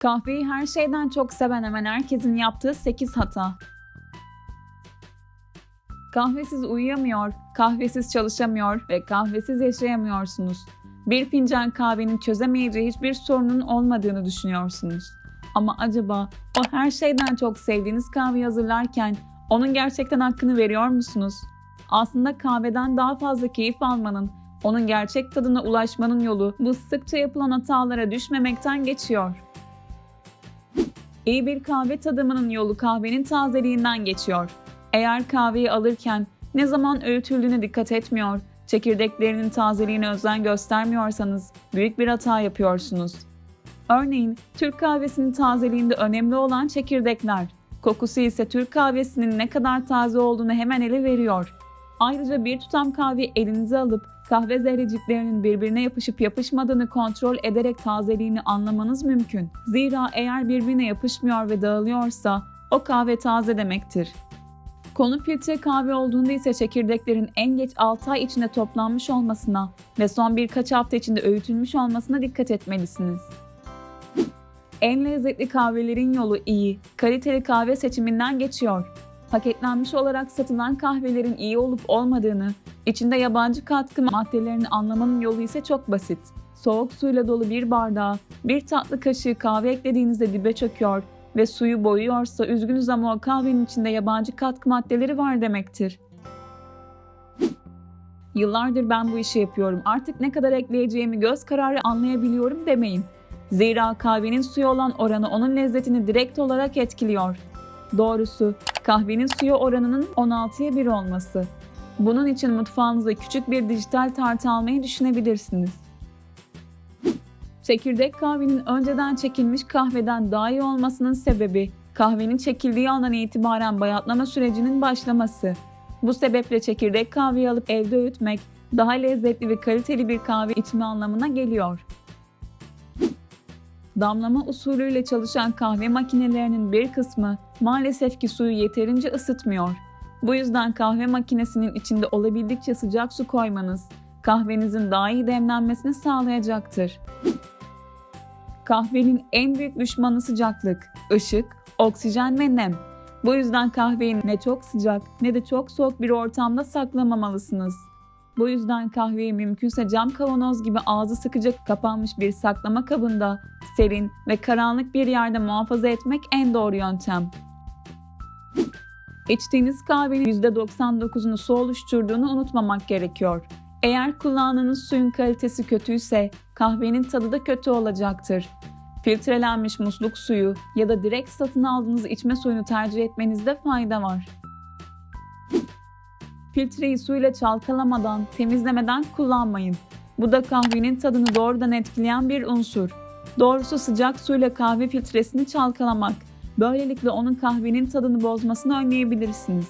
Kahveyi her şeyden çok seven hemen herkesin yaptığı 8 hata. Kahvesiz uyuyamıyor, kahvesiz çalışamıyor ve kahvesiz yaşayamıyorsunuz. Bir fincan kahvenin çözemeyeceği hiçbir sorunun olmadığını düşünüyorsunuz. Ama acaba o her şeyden çok sevdiğiniz kahveyi hazırlarken onun gerçekten hakkını veriyor musunuz? Aslında kahveden daha fazla keyif almanın, onun gerçek tadına ulaşmanın yolu bu sıkça yapılan hatalara düşmemekten geçiyor. İyi bir kahve tadımının yolu kahvenin tazeliğinden geçiyor. Eğer kahveyi alırken ne zaman öğütüldüğüne dikkat etmiyor, çekirdeklerinin tazeliğine özen göstermiyorsanız büyük bir hata yapıyorsunuz. Örneğin Türk kahvesinin tazeliğinde önemli olan çekirdekler. Kokusu ise Türk kahvesinin ne kadar taze olduğunu hemen ele veriyor. Ayrıca bir tutam kahveyi elinize alıp kahve zerreciklerinin birbirine yapışıp yapışmadığını kontrol ederek tazeliğini anlamanız mümkün. Zira eğer birbirine yapışmıyor ve dağılıyorsa o kahve taze demektir. Konu filtre kahve olduğunda ise çekirdeklerin en geç 6 ay içinde toplanmış olmasına ve son birkaç hafta içinde öğütülmüş olmasına dikkat etmelisiniz. En lezzetli kahvelerin yolu iyi, kaliteli kahve seçiminden geçiyor. Paketlenmiş olarak satılan kahvelerin iyi olup olmadığını, içinde yabancı katkı maddelerini anlamanın yolu ise çok basit. Soğuk suyla dolu bir bardağa bir tatlı kaşığı kahve eklediğinizde dibe çöküyor ve suyu boyuyorsa üzgünüz ama o kahvenin içinde yabancı katkı maddeleri var demektir. Yıllardır ben bu işi yapıyorum. Artık ne kadar ekleyeceğimi göz kararı anlayabiliyorum demeyin. Zira kahvenin suya olan oranı onun lezzetini direkt olarak etkiliyor. Doğrusu kahvenin suya oranının 16'ya 1 olması. Bunun için mutfağınıza küçük bir dijital tartı almayı düşünebilirsiniz. Çekirdek kahvenin önceden çekilmiş kahveden daha iyi olmasının sebebi kahvenin çekildiği andan itibaren bayatlama sürecinin başlaması. Bu sebeple çekirdek kahveyi alıp evde öğütmek daha lezzetli ve kaliteli bir kahve içme anlamına geliyor. Damlama usulüyle çalışan kahve makinelerinin bir kısmı maalesef ki suyu yeterince ısıtmıyor. Bu yüzden kahve makinesinin içinde olabildikçe sıcak su koymanız kahvenizin daha iyi demlenmesini sağlayacaktır. Kahvenin en büyük düşmanı sıcaklık, ışık, oksijen ve nem. Bu yüzden kahveyi ne çok sıcak ne de çok soğuk bir ortamda saklamamalısınız. Bu yüzden kahveyi mümkünse cam kavanoz gibi ağzı sıkıca kapanmış bir saklama kabında, serin ve karanlık bir yerde muhafaza etmek en doğru yöntem. İçtiğiniz kahvenin %99'unu su oluşturduğunu unutmamak gerekiyor. Eğer kullandığınız suyun kalitesi kötüyse kahvenin tadı da kötü olacaktır. Filtrelenmiş musluk suyu ya da direkt satın aldığınız içme suyunu tercih etmenizde fayda var. Filtreyi suyla çalkalamadan, temizlemeden kullanmayın. Bu da kahvenin tadını doğrudan etkileyen bir unsur. Doğrusu sıcak suyla kahve filtresini çalkalamak. Böylelikle onun kahvenin tadını bozmasını önleyebilirsiniz.